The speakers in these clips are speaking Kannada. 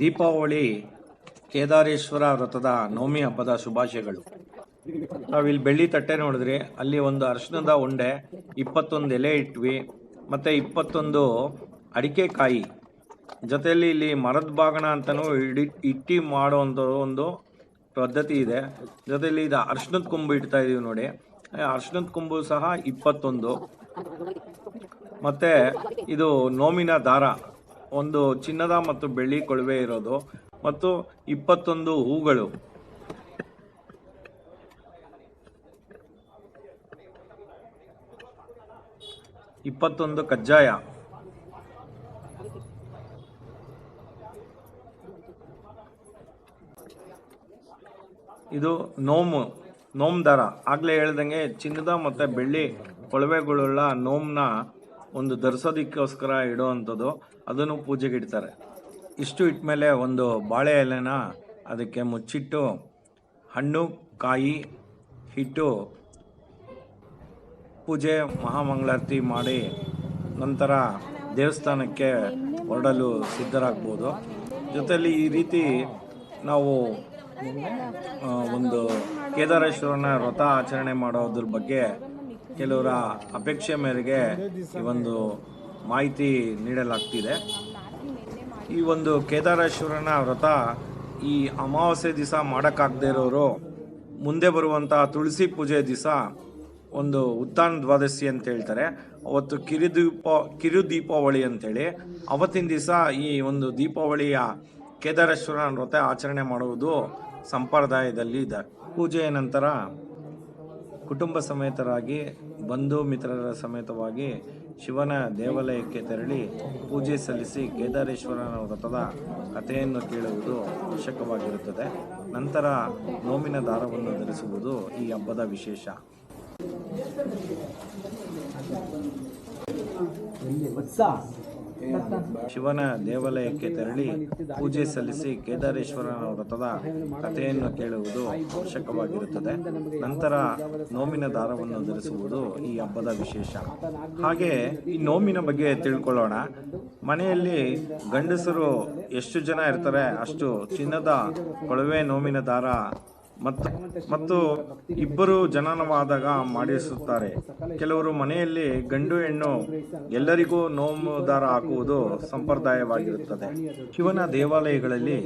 ದೀಪಾವಳಿ ಕೇದಾರೇಶ್ವರ ವ್ರತದ ನವಮಿ ಹಬ್ಬದ ಶುಭಾಶಯಗಳು. ನಾವಿಲ್ಲಿ ಬೆಳ್ಳಿ ತಟ್ಟೆ ನೋಡಿದ್ರಿ ಅಲ್ಲಿ ಒಂದು ಅರ್ಶಿನದ ಉಂಡೆ, ಇಪ್ಪತ್ತೊಂದು ಎಲೆ ಇಟ್ವಿ, ಮತ್ತು ಇಪ್ಪತ್ತೊಂದು ಅಡಿಕೆ ಕಾಯಿ. ಜೊತೆಯಲ್ಲಿ ಇಲ್ಲಿ ಮರದ ಬಾಗಣ ಅಂತಲೂ ಇಡಿ, ಇಟ್ಟಿ ಮಾಡುವಂಥ ಒಂದು ಪದ್ಧತಿ ಇದೆ. ಜೊತೆಯಲ್ಲಿ ಇದು ಅರ್ಶನದ ಕೊಂಬು ಇಡ್ತಾ ಇದ್ದೀವಿ ನೋಡಿ. ಅರ್ಶನದ ಕೊಂಬು ಸಹ ಇಪ್ಪತ್ತೊಂದು. ಮತ್ತು ಇದು ನೋಮಿನ ದಾರ. ಒಂದು ಚಿನ್ನದ ಮತ್ತು ಬೆಳ್ಳಿ ಕೊಳವೆ ಇರೋದು. ಮತ್ತು ಇಪ್ಪತ್ತೊಂದು ಹೂಗಳು. ಇಪ್ಪತ್ತೊಂದು ಕಜ್ಜಾಯ. ಇದು ನೋಮು, ನೋಮ್ ದಾರ. ಆಗ್ಲೇ ಹೇಳ್ದಂಗೆ ಚಿನ್ನದ ಮತ್ತೆ ಬೆಳ್ಳಿ ಕೊಳವೆಗಳುಳ್ಳ ನೋಮ್ನ ಒಂದು ಧರಿಸೋದಕ್ಕೋಸ್ಕರ ಇಡುವಂಥದ್ದು, ಅದನ್ನು ಪೂಜೆಗೆ ಇಡ್ತಾರೆ. ಇಷ್ಟು ಇಟ್ಮೇಲೆ ಒಂದು ಬಾಳೆ ಎಲೆನ ಅದಕ್ಕೆ ಮುಚ್ಚಿಟ್ಟು, ಹಣ್ಣು, ಕಾಯಿ ಹಿಟ್ಟು ಪೂಜೆ, ಮಹಾಮಂಗಳಾರತಿ ಮಾಡಿ ನಂತರ ದೇವಸ್ಥಾನಕ್ಕೆ ಹೊರಡಲು ಸಿದ್ಧರಾಗ್ಬೋದು. ಜೊತೆಯಲ್ಲಿ ಈ ರೀತಿ ನಾವು ಒಂದು ಕೇದಾರೇಶ್ವರನ ವ್ರತ ಆಚರಣೆ ಮಾಡೋದ್ರ ಬಗ್ಗೆ ಕೆಲವರ ಅಪೇಕ್ಷೆ ಮೇರೆಗೆ ಈ ಒಂದು ಮಾಹಿತಿ ನೀಡಲಾಗ್ತಿದೆ. ಈ ಒಂದು ಕೇದಾರೇಶ್ವರನ ವ್ರತ ಈ ಅಮಾವಾಸ್ಯೆ ದಿವಸ ಮಾಡೋಕ್ಕಾಗದೇ ಇರೋರು, ಮುಂದೆ ಬರುವಂಥ ತುಳಸಿ ಪೂಜೆ ದಿವಸ ಒಂದು ಉತ್ತಾನ ದ್ವಾದಶಿ ಅಂತ ಹೇಳ್ತಾರೆ. ಅವತ್ತು ಕಿರುದೀಪ ಕಿರು ದೀಪಾವಳಿ ಅಂತೇಳಿ ಅವತ್ತಿನ ದಿವಸ ಈ ಒಂದು ದೀಪಾವಳಿಯ ಕೇದಾರೇಶ್ವರನ ವ್ರತ ಆಚರಣೆ ಮಾಡುವುದು ಸಂಪ್ರದಾಯದಲ್ಲಿ ಇದೆ. ಪೂಜೆಯ ನಂತರ ಕುಟುಂಬ ಸಮೇತರಾಗಿ ಬಂಧು ಮಿತ್ರರ ಸಮೇತವಾಗಿ ಶಿವನ ದೇವಾಲಯಕ್ಕೆ ತೆರಳಿ ಪೂಜೆ ಸಲ್ಲಿಸಿ ಕೇದಾರೇಶ್ವರನ ವ್ರತದ ಕಥೆಯನ್ನು ಕೇಳುವುದು ಅವಶ್ಯಕವಾಗಿರುತ್ತದೆ. ನಂತರ ನೋಮಿನ ದಾರವನ್ನು ಧರಿಸುವುದು ಈ ಹಬ್ಬದ ವಿಶೇಷ. ಶಿವನ ದೇವಾಲಯಕ್ಕೆ ತೆರಳಿ ಪೂಜೆ ಸಲ್ಲಿಸಿ ಕೇದಾರೇಶ್ವರನ ವ್ರತದ ಕಥೆಯನ್ನು ಕೇಳುವುದು ಅವಶ್ಯಕವಾಗಿರುತ್ತದೆ. ನಂತರ ನೋಮಿನ ದಾರವನ್ನು ಧರಿಸುವುದು ಈ ಹಬ್ಬದ ವಿಶೇಷ. ಹಾಗೆ ಈ ನೋಮಿನ ಬಗ್ಗೆ ತಿಳ್ಕೊಳ್ಳೋಣ. ಮನೆಯಲ್ಲಿ ಗಂಡಸರು ಎಷ್ಟು ಜನ ಇರ್ತಾರೆ ಅಷ್ಟು ಚಿನ್ನದ ಕೊಳವೆ ನೋಮಿನ ದಾರ ಮತ್ತು ಮತ್ತು ಇಬ್ಬರು ಜನನವಾದಾಗ ಮಾಡಿಸುತ್ತಾರೆ. ಕೆಲವರು ಮನೆಯಲ್ಲಿ ಗಂಡು ಹೆಣ್ಣು ಎಲ್ಲರಿಗೂ ನೋವು ದಾರ ಹಾಕುವುದು ಸಂಪ್ರದಾಯವಾಗಿರುತ್ತದೆ. ಶಿವನ ದೇವಾಲಯಗಳಲ್ಲಿ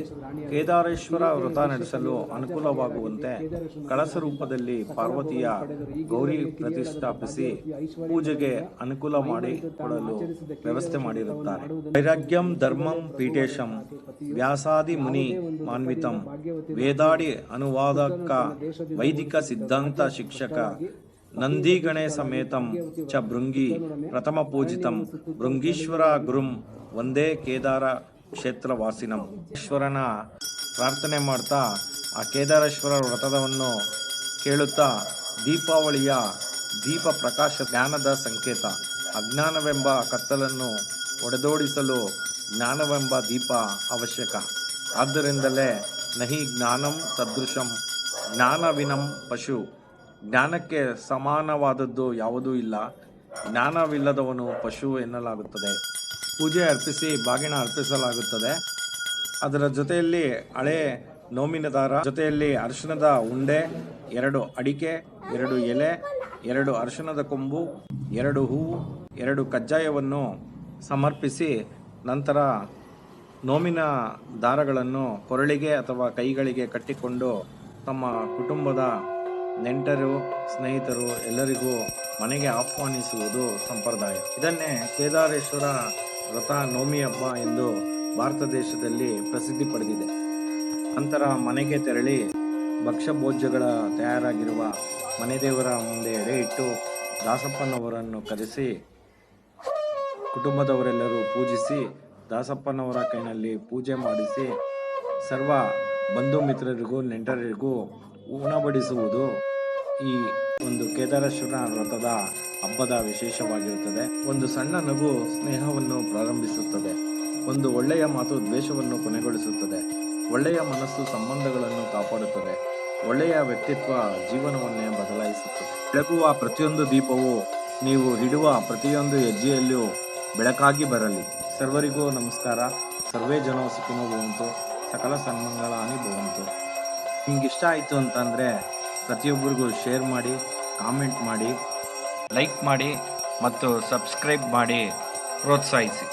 ಕೇದಾರೇಶ್ವರ ವ್ರತ ನಡೆಸಲು ಅನುಕೂಲವಾಗುವಂತೆ ಕಳಸ ರೂಪದಲ್ಲಿ ಪಾರ್ವತಿಯ ಗೌರಿ ಪ್ರತಿಷ್ಠಾಪಿಸಿ ಪೂಜೆಗೆ ಅನುಕೂಲ ಮಾಡಿ ಕೊಡಲು ವ್ಯವಸ್ಥೆ ಮಾಡಿರುತ್ತಾರೆ. ವೈರಾಗ್ಯಂ ಧರ್ಮಂ ಪೀಠೇಶಂ ವ್ಯಾಸಾದಿ ಮುನಿ ಮಾನ್ವಿತಂ ವೇದಾಡಿ ಅನುವಾದಕ ವೈದಿಕ ಸಿದ್ಧಾಂತ ಶಿಕ್ಷಕ ನಂದಿಗಣೆ ಸಮೇತಂ ಚ ಭೃಂಗಿ ಪ್ರಥಮ ಪೂಜಿತಂ ಭೃಂಗೀಶ್ವರ ಗುರುಂ ಒಂದೇ ಕೇದಾರ ಕ್ಷೇತ್ರ ವಾಸಿನಂ ಈಶ್ವರನ ಪ್ರಾರ್ಥನೆ ಮಾಡ್ತಾ ಆ ಕೇದಾರೇಶ್ವರ ವ್ರತವನ್ನು ಕೇಳುತ್ತಾ ದೀಪಾವಳಿಯ ದೀಪ ಪ್ರಕಾಶ ಜ್ಞಾನದ ಸಂಕೇತ, ಅಜ್ಞಾನವೆಂಬ ಕತ್ತಲನ್ನು ಒಡೆದೋಡಿಸಲು ಜ್ಞಾನವೆಂಬ ದೀಪ ಅವಶ್ಯಕ. ಆದ್ದರಿಂದಲೇ ನಹಿ ಜ್ಞಾನಂ ಸದೃಶಂ ಜ್ಞಾನವಿನಂ ಪಶು. ಜ್ಞಾನಕ್ಕೆ ಸಮಾನವಾದದ್ದು ಯಾವುದೂ ಇಲ್ಲ. ಜ್ಞಾನವಿಲ್ಲದವನು ಪಶು ಎನ್ನಲಾಗುತ್ತದೆ. ಪೂಜೆ ಅರ್ಪಿಸಿ ಬಾಗಿನ ಅರ್ಪಿಸಲಾಗುತ್ತದೆ. ಅದರ ಜೊತೆಯಲ್ಲಿ ಹಳೆ ನೋಮಿನ ದಾರ, ಜೊತೆಯಲ್ಲಿ ಅರಿಶಿಣದ ಉಂಡೆ, ಎರಡು ಅಡಿಕೆ, ಎರಡು ಎಲೆ, ಎರಡು ಅರ್ಶನದ ಕೊಂಬು, ಎರಡು ಹೂವು, ಎರಡು ಕಜ್ಜಾಯವನ್ನು ಸಮರ್ಪಿಸಿ ನಂತರ ನೋಮಿನ ದಾರಗಳನ್ನು ಕೊರಳಿಗೆ ಅಥವಾ ಕೈಗಳಿಗೆ ಕಟ್ಟಿಕೊಂಡು ತಮ್ಮ ಕುಟುಂಬದ ನೆಂಟರು, ಸ್ನೇಹಿತರು ಎಲ್ಲರಿಗೂ ಮನೆಗೆ ಆಹ್ವಾನಿಸುವುದು ಸಂಪ್ರದಾಯ. ಇದನ್ನೇ ಕೇದಾರೇಶ್ವರ ವ್ರತ ನೋಮಿ ಹಬ್ಬ ಎಂದು ಭಾರತ ದೇಶದಲ್ಲಿ ಪ್ರಸಿದ್ಧಿ ಪಡೆದಿದೆ. ನಂತರ ಮನೆಗೆ ತೆರಳಿ ಭಕ್ಷ್ಯ ಭೋಜ್ಯಗಳ ತಯಾರಾಗಿರುವ ಮನೆ ದೇವರ ಮುಂದೆ ಎಡೆ ಇಟ್ಟು ದಾಸಪ್ಪನವರನ್ನು ಕರೆಸಿ, ಕುಟುಂಬದವರೆಲ್ಲರೂ ಪೂಜಿಸಿ, ದಾಸಪ್ಪನವರ ಕೈನಲ್ಲಿ ಪೂಜೆ ಮಾಡಿಸಿ, ಸರ್ವ ಬಂಧು ಮಿತ್ರರಿಗೂ ನೆಂಟರಿಗೂ ಉಣಬಡಿಸುವುದು ಈ ಒಂದು ಕೇದಾರೇಶ್ವರ ವ್ರತದ ಹಬ್ಬದ ವಿಶೇಷವಾಗಿರುತ್ತದೆ. ಒಂದು ಸಣ್ಣ ನಗು ಸ್ನೇಹವನ್ನು ಪ್ರಾರಂಭಿಸುತ್ತದೆ. ಒಂದು ಒಳ್ಳೆಯ ಮಾತು ದ್ವೇಷವನ್ನು ಕೊನೆಗೊಳಿಸುತ್ತದೆ. ಒಳ್ಳೆಯ ಮನಸ್ಸು ಸಂಬಂಧಗಳನ್ನು ಕಾಪಾಡುತ್ತದೆ. ಒಳ್ಳೆಯ ವ್ಯಕ್ತಿತ್ವ ಜೀವನವನ್ನೇ ಬದಲಾಯಿಸುತ್ತದೆ. ಬೆಳಗುವ ಪ್ರತಿಯೊಂದು ದೀಪವು ನೀವು ಹಿಡುವ ಪ್ರತಿಯೊಂದು ಹೆಜ್ಜೆಯಲ್ಲೂ ಬೆಳಕಾಗಿ ಬರಲಿ. ಸರ್ವರಿಗೂ ನಮಸ್ಕಾರ. ಸರ್ವೇ ಜನ ಸುಖಿನೋ ಸಕಲ ಸನ್ಮಂಗಳಾನಿ ಭವಂತು. ನಿಮ್ಗೆ ಇಷ್ಟ ಆಯಿತು ಅಂತಂದರೆ ಪ್ರತಿಯೊಬ್ಬರಿಗೂ ಶೇರ್ ಮಾಡಿ ಕಾಮೆಂಟ್ ಮಾಡಿ ಲೈಕ್ ಮಾಡಿ, ಮತ್ತು ಸಬ್ಸ್ಕ್ರೈಬ್ ಮಾಡಿ ಪ್ರೋತ್ಸಾಹಿಸಿ.